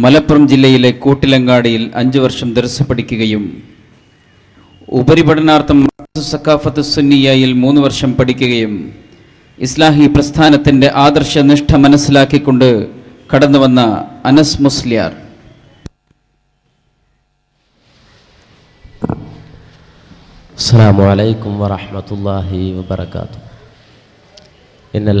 മലപ്പുറം ജില്ലയിലെ കൂട്ടിലങ്ങാടിയിൽ അഞ്ചു വർഷം ദർശ പഠിക്കുകയും ഉപരിപഠനാർത്ഥം സക്കാഫത്ത് സുന്നിയയിൽ മൂന്ന് വർഷം പഠിക്കുകയും ഇസ്ലാഹി പ്രസ്ഥാനത്തിന്റെ ആദർശനിഷ്ഠ മനസ്സിലാക്കിക്കൊണ്ട് കടന്നുവന്ന അനസ് മുസ്ലിയാർ. അസ്സാമലൈക്കും വാഹമത്തല്ലാഹി വാത്തു ഇന്നൽ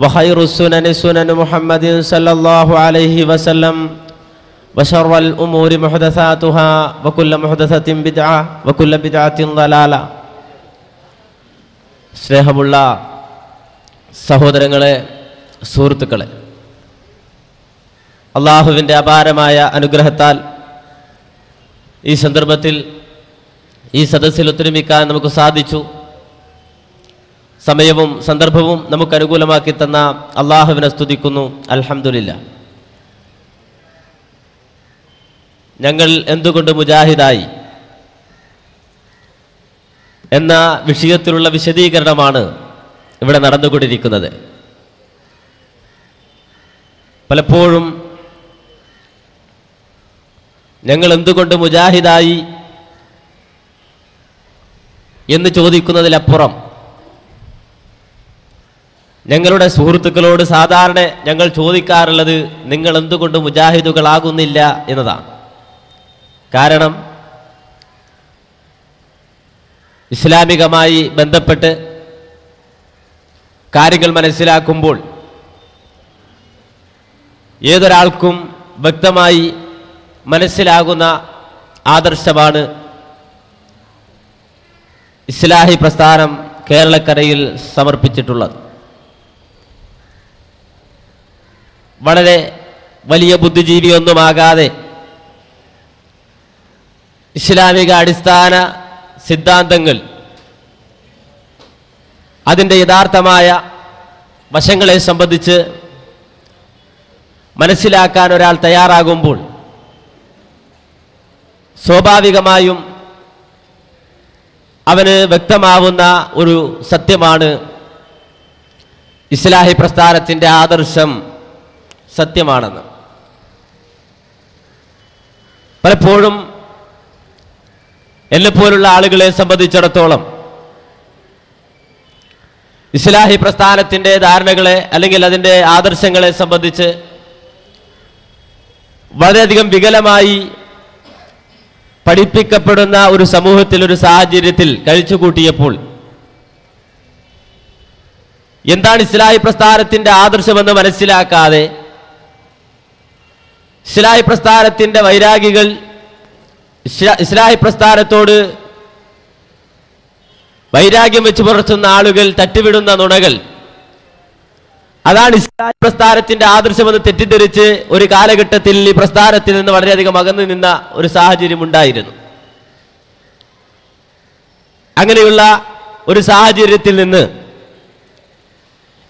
وخير السنن سنن محمد صلى الله عليه وسلم وشر الأمور محدثاتها وكل محدثة بدعة وكل بدعة ضلالة സ്നേഹമുള്ള സഹോദരങ്ങളെ സുഹൃത്തുക്കളെ അള്ളാഹുവിൻ്റെ അപാരമായ അനുഗ്രഹത്താൽ ഈ സന്ദർഭത്തിൽ ഈ സദസ്സിൽ ഒത്തൊരുമിക്കാൻ നമുക്ക് സാധിച്ചു സമയവും സന്ദർഭവും നമുക്ക് അനുകൂലമാക്കി തന്ന അള്ളാഹുവിനെ സ്തുതിക്കുന്നു. അൽഹംദുലില്ല. ഞങ്ങൾ എന്തുകൊണ്ട് മുജാഹിദായി? എന്ന വിഷയത്തിലുള്ള വിശദീകരണമാണ് ഇവിടെ നടന്നുകൊണ്ടിരിക്കുന്നത്. പലപ്പോഴും ഞങ്ങൾ എന്തുകൊണ്ട് മുജാഹിദായി എന്ന് ചോദിക്കുന്നതിലപ്പുറം ഞങ്ങളുടെ സുഹൃത്തുക്കളോട് സാധാരണ ഞങ്ങൾ ചോദിക്കാറുള്ളത് നിങ്ങൾ എന്തുകൊണ്ട് മുജാഹിദുകളാകുന്നില്ല എന്നതാണ്. കാരണം ഇസ്ലാമികമായി ബന്ധപ്പെട്ട് കാര്യങ്ങൾ മനസ്സിലാക്കുമ്പോൾ ഏതൊരാൾക്കും വ്യക്തമായി മനസ്സിലാകുന്ന ആദർശമാണ് ഇസ്ലാഹി പ്രസ്ഥാനം കേരളക്കരയിൽ സമർപ്പിച്ചിട്ടുള്ളത്. വളരെ വലിയ ബുദ്ധിജീവിയൊന്നുമാകാതെ ഇസ്ലാമിക അടിസ്ഥാന സിദ്ധാന്തങ്ങൾ അതിന്റെ യഥാർത്ഥമായ വശങ്ങളെ സംബന്ധിച്ച് മനസ്സിലാക്കാൻ ഒരാൾ തയ്യാറാകുമ്പോൾ സ്വാഭാവികമായും അവന് വ്യക്തമാവുന്ന ഒരു സത്യമാണ് ഇസ്ലാഹി പ്രസ്ഥാനത്തിന്റെ ആദർശം. സത്യമാണെന്ന്. പലപ്പോഴും എന്നെ പോലുള്ള ആളുകളെ സംബന്ധിച്ചിടത്തോളം ഇസ്ലാഹി പ്രസ്ഥാനത്തിന്റെ ധാരണകളെ അല്ലെങ്കിൽ അതിന്റെ ആദർശങ്ങളെ സംബന്ധിച്ച് വളരെയധികം വികലമായി പഠിപ്പിക്കപ്പെടുന്ന ഒരു സമൂഹത്തിൽ ഒരു സാഹചര്യത്തിൽ കഴിച്ചുകൂട്ടിയപ്പോൾ എന്താണ് ഇസ്ലാഹി പ്രസ്ഥാനത്തിന്റെ ആദർശമെന്ന് മനസ്സിലാക്കാതെ ഇസ്ലാഹി പ്രസ്ഥാനത്തിന്റെ വൈരാഗികൾ ഇസ്ലാഹി പ്രസ്ഥാനത്തോട് വൈരാഗ്യം വെച്ച് പുലർത്തുന്ന ആളുകൾ തട്ടിവിടുന്ന നുണകൾ. അതാണ് ഇസ്ലാഹി പ്രസ്ഥാനത്തിന്റെ ആദർശമെന്ന് തെറ്റിദ്ധരിച്ച് ഒരു കാലഘട്ടത്തിൽ ഈ പ്രസ്ഥാനത്തിൽ നിന്ന് വളരെയധികം അകന്നു നിന്ന ഒരു സാഹചര്യം ഉണ്ടായിരുന്നു അങ്ങനെയുള്ള ഒരു സാഹചര്യത്തിൽ നിന്ന്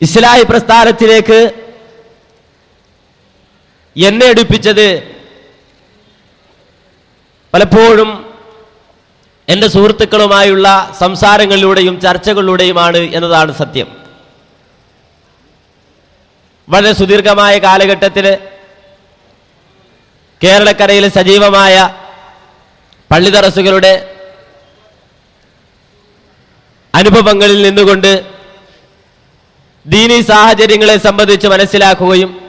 ഇസ്ലാഹി പ്രസ്ഥാനത്തിലേക്ക് എന്നെ എടുപ്പിച്ചത് പലപ്പോഴും എന്റെ സുഹൃത്തുക്കളുമായുള്ള സംസാരങ്ങളിലൂടെയും ചർച്ചകളിലൂടെയുമാണ് എന്നതാണ് സത്യം. വളരെ സുദീർഘമായ കാലഘട്ടത്തിൽ കേരളക്കരയിൽ സജീവമായ പള്ളിതറസുകളുടെ അനുഭവങ്ങളിൽ നിന്നുകൊണ്ട് ദീനി സാഹചര്യങ്ങളെ സംബന്ധിച്ച് മനസ്സിലാക്കുകയും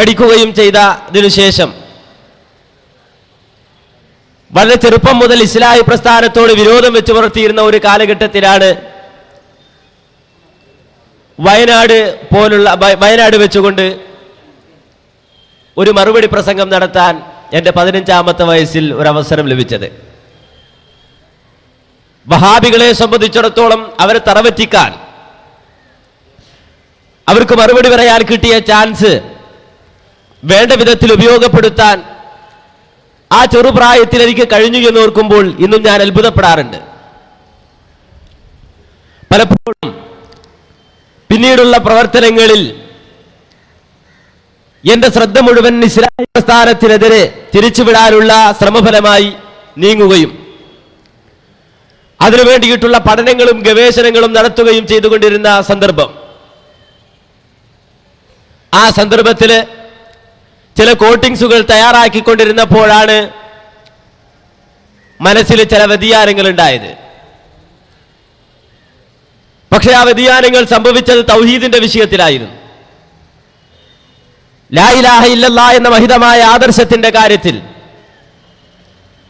പഠിക്കുകയും ചെയ്തതിനു ശേഷം വളരെ ചെറുപ്പം മുതൽ ഇസ്ലാഹി പ്രസ്ഥാനത്തോട് വിരോധം വെച്ചു പുലർത്തിയിരുന്ന ഒരു കാലഘട്ടത്തിലാണ് വയനാട് പോലുള്ള വയനാട് വെച്ചുകൊണ്ട് ഒരു മറുപടി പ്രസംഗം നടത്താൻ എന്റെ പതിനഞ്ചാമത്തെ വയസ്സിൽ ഒരു അവസരം ലഭിച്ചത്. വഹാബികളെ സംബന്ധിച്ചിടത്തോളം അവരെ തറവറ്റിക്കാൻ അവർക്ക് മറുപടി പറയാൻ കിട്ടിയ ചാൻസ് വേണ്ട വിധത്തിൽ ഉപയോഗപ്പെടുത്താൻ ആ ചെറുപ്രായത്തിൽ എനിക്ക് കഴിഞ്ഞു എന്ന് ഓർക്കുമ്പോൾ ഇന്നും ഞാൻ അത്ഭുതപ്പെടാറുണ്ട്. പലപ്പോഴും പിന്നീടുള്ള പ്രവർത്തനങ്ങളിൽ എന്റെ ശ്രദ്ധ മുഴുവൻ ഇസ്ലാമിക പ്രസ്ഥാനത്തിനെതിരെ തിരിച്ചുവിടാനുള്ള ശ്രമഫലമായി നീങ്ങുകയും അതിനു വേണ്ടിയിട്ടുള്ള പഠനങ്ങളും ഗവേഷണങ്ങളും നടത്തുകയും ചെയ്തുകൊണ്ടിരുന്ന സന്ദർഭം. ആ സന്ദർഭത്തിൽ ചില കോട്ടിങ്സുകൾ തയ്യാറാക്കിക്കൊണ്ടിരുന്നപ്പോഴാണ് മനസ്സിൽ ചില വ്യതിയാനങ്ങൾ ഉണ്ടായത് പക്ഷെ ആ വ്യതിയാനങ്ങൾ സംഭവിച്ചത് തൗഹീദിന്റെ വിഷയത്തിലായിരുന്നു. ലായിലാഹ ഇല്ലല്ലാ എന്ന മഹിതമായ ആദർശത്തിന്റെ കാര്യത്തിൽ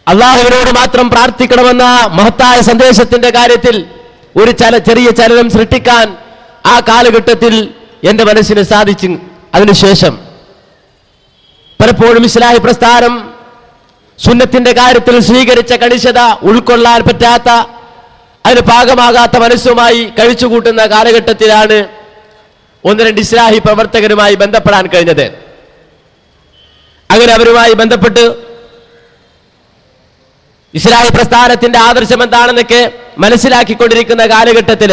അള്ളാഹുവിനോട് മാത്രം പ്രാർത്ഥിക്കണമെന്ന മഹത്തായ സന്ദേശത്തിന്റെ കാര്യത്തിൽ ഒരു ചല ചെറിയ ചലനം സൃഷ്ടിക്കാൻ ആ കാലഘട്ടത്തിൽ എന്റെ മനസ്സിന് സാധിച്ചു. അതിനുശേഷം പലപ്പോഴും ഇസ്ലാഹി പ്രസ്ഥാനം സുന്നത്തിന്റെ കാര്യത്തിൽ സ്വീകരിച്ച കണിശത ഉൾക്കൊള്ളാൻ പറ്റാത്ത അതിന് പാകമാകാത്ത മനസ്സുമായി കഴിച്ചുകൂട്ടുന്ന കാലഘട്ടത്തിലാണ് ഒന്ന് രണ്ട് ഇസ്ലാഹി പ്രവർത്തകരുമായി ബന്ധപ്പെടാൻ കഴിഞ്ഞത്. അങ്ങനെ അവരുമായി ബന്ധപ്പെട്ട് ഇസ്ലാഹി പ്രസ്ഥാനത്തിന്റെ ആദർശം എന്താണെന്നൊക്കെ മനസ്സിലാക്കിക്കൊണ്ടിരിക്കുന്ന കാലഘട്ടത്തിൽ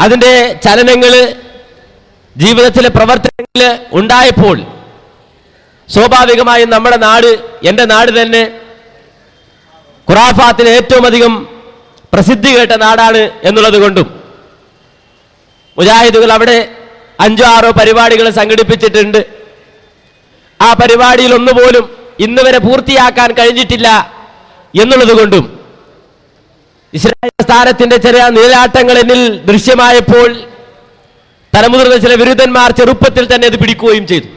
അതിന്റെ ചലനങ്ങൾ ജീവിതത്തിലെ പ്രവർത്തനങ്ങൾ ഉണ്ടായപ്പോൾ സ്വാഭാവികമായും നമ്മുടെ നാട് എന്റെ നാട് തന്നെ ഖുറാഫാത്തിന് ഏറ്റവും അധികം പ്രസിദ്ധി കേട്ട നാടാണ് എന്നുള്ളത് കൊണ്ടും മുജാഹിദുകൾ അവിടെ അഞ്ചോ ആറോ പരിപാടികൾ സംഘടിപ്പിച്ചിട്ടുണ്ട്. ആ പരിപാടിയിൽ ഒന്നുപോലും ഇന്ന് വരെ പൂർത്തിയാക്കാൻ കഴിഞ്ഞിട്ടില്ല എന്നുള്ളത് കൊണ്ടും ഇസ്രായേൽ സ്ഥാനത്തിന്റെ ചില നീലാട്ടങ്ങൾ എന്നിൽ ദൃശ്യമായപ്പോൾ തലമുതിർന്ന ചില വിരുദ്ധന്മാർ ചെറുപ്പത്തിൽ തന്നെ അത് പിടിക്കുകയും ചെയ്തു.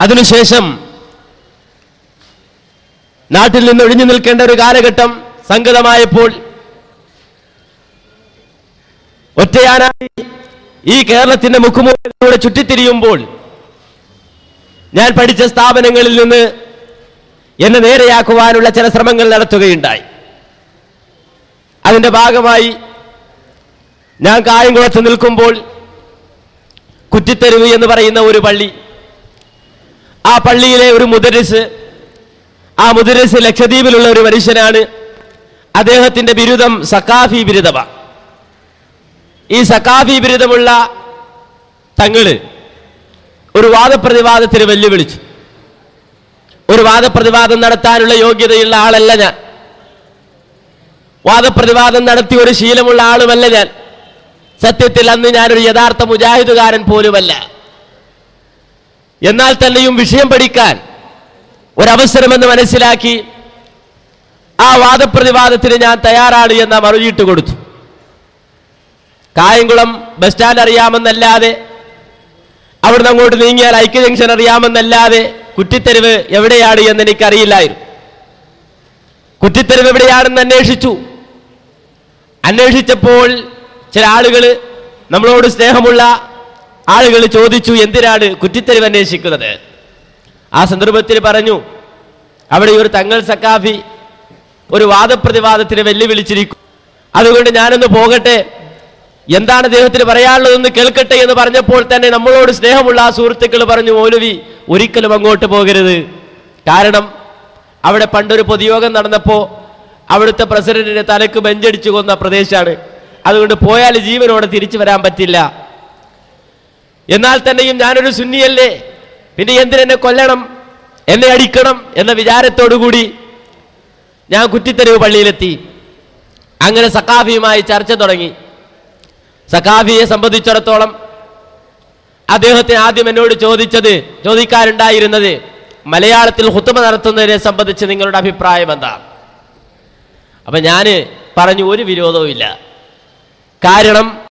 അതിനുശേഷം നാട്ടിൽ നിന്ന് ഒഴിഞ്ഞു നിൽക്കേണ്ട ഒരു കാലഘട്ടം സംഗതമായപ്പോൾ ഒറ്റയാനായി ഈ കേരളത്തിന്റെ മുഖമുഖത്തിലൂടെ ചുറ്റിത്തിരിയുമ്പോൾ ഞാൻ പഠിച്ച സ്ഥാപനങ്ങളിൽ നിന്ന് എന്നെ നേരെയാക്കുവാനുള്ള ചില ശ്രമങ്ങൾ നടത്തുകയുണ്ടായി. അതിന്റെ ഭാഗമായി ഞാൻ കായംകുളത്ത് നിൽക്കുമ്പോൾ കുറ്റിത്തെരുവ് എന്ന് പറയുന്ന ഒരു പള്ളി. ആ പള്ളിയിലെ ഒരു മുദരിസ് ആ മുദരിസ് ലക്ഷദ്വീപിലുള്ള ഒരു മനുഷ്യനാണ്. അദ്ദേഹത്തിന്റെ ബിരുദം സക്കാഫി ബിരുദമാണ് ഈ സക്കാഫി ബിരുദമുള്ള തങ്ങൾ ഒരു വാദപ്രതിവാദത്തിന് വെല്ലുവിളിച്ചു. ഒരു വാദപ്രതിവാദം നടത്താനുള്ള യോഗ്യതയുള്ള ആളല്ല ഞാൻ. വാദപ്രതിവാദം നടത്തി ഒരു ശീലമുള്ള ആളുമല്ല ഞാൻ. സത്യത്തിൽ അന്ന് ഞാനൊരു യഥാർത്ഥ മുജാഹിദുകാരൻ പോലുമല്ല. എന്നാൽ തന്നെയും വിഷയം പഠിക്കാൻ ഒരവസരമെന്ന് മനസ്സിലാക്കി ആ വാദപ്രതിവാദത്തിന് ഞാൻ തയ്യാറാണ് എന്ന മറുചീട്ട് കൊടുത്തു. കായംകുളം ബസ് സ്റ്റാൻഡ് അറിയാമെന്നല്ലാതെ അവിടുന്ന് അങ്ങോട്ട് നീങ്ങിയാൽ ഐക്യ ജംഗ്ഷൻ അറിയാമെന്നല്ലാതെ കുറ്റിത്തെരുവ് എവിടെയാണ് എന്ന് എനിക്കറിയില്ലായിരുന്നു. കുറ്റിത്തെരുവ് എവിടെയാണെന്ന് അന്വേഷിച്ചു. അന്വേഷിച്ചപ്പോൾ ചില ആളുകൾ നമ്മളോട് സ്നേഹമുള്ള ആളുകൾ ചോദിച്ചു എന്തിനാണ് കുറ്റിത്തെരുവ് അന്വേഷിക്കുന്നത്? ആ സന്ദർഭത്തിൽ പറഞ്ഞു അവിടെ ഒരു തങ്ങൾ സക്കാഫി ഒരു വാദപ്രതിവാദത്തിന് വെല്ലുവിളിച്ചിരിക്കും അതുകൊണ്ട് ഞാനൊന്ന് പോകട്ടെ. എന്താണ് അദ്ദേഹത്തിന് പറയാനുള്ളതെന്ന് കേൾക്കട്ടെ എന്ന് പറഞ്ഞപ്പോൾ തന്നെ നമ്മളോട് സ്നേഹമുള്ള ആ സുഹൃത്തുക്കൾ പറഞ്ഞു മൗലവി ഒരിക്കലും അങ്ങോട്ട് പോകരുത്. കാരണം അവിടെ പണ്ടൊരു പൊതുയോഗം നടന്നപ്പോൾ അവിടുത്തെ പ്രസിഡന്റിനെ തലക്ക് ബെഞ്ചടിച്ചു കൊന്ന പ്രദേശമാണ് അതുകൊണ്ട് പോയാൽ ജീവനോടെ തിരിച്ചു വരാൻ പറ്റില്ല. എന്നാൽ തന്നെയും ഞാനൊരു സുന്നിയല്ലേ? പിന്നെ എന്തിനെന്നെ കൊല്ലണം? എന്നെ അടിക്കണം എന്ന വിചാരത്തോടുകൂടി ഞാൻ കുറ്റിത്തെരുവ് പള്ളിയിലെത്തി. അങ്ങനെ സഖാഫിയുമായി ചർച്ച തുടങ്ങി. സഖാഫിയെ സംബന്ധിച്ചിടത്തോളം അദ്ദേഹത്തെ ആദ്യം എന്നോട് ചോദിച്ചത് ചോദിക്കാറുണ്ടായിരുന്നത് മലയാളത്തിൽ ഹുത്തുമ നടത്തുന്നതിനെ സംബന്ധിച്ച് നിങ്ങളുടെ അഭിപ്രായം എന്താ? അപ്പൊ ഞാൻ പറഞ്ഞു ഒരു വിരോധവും കാരണം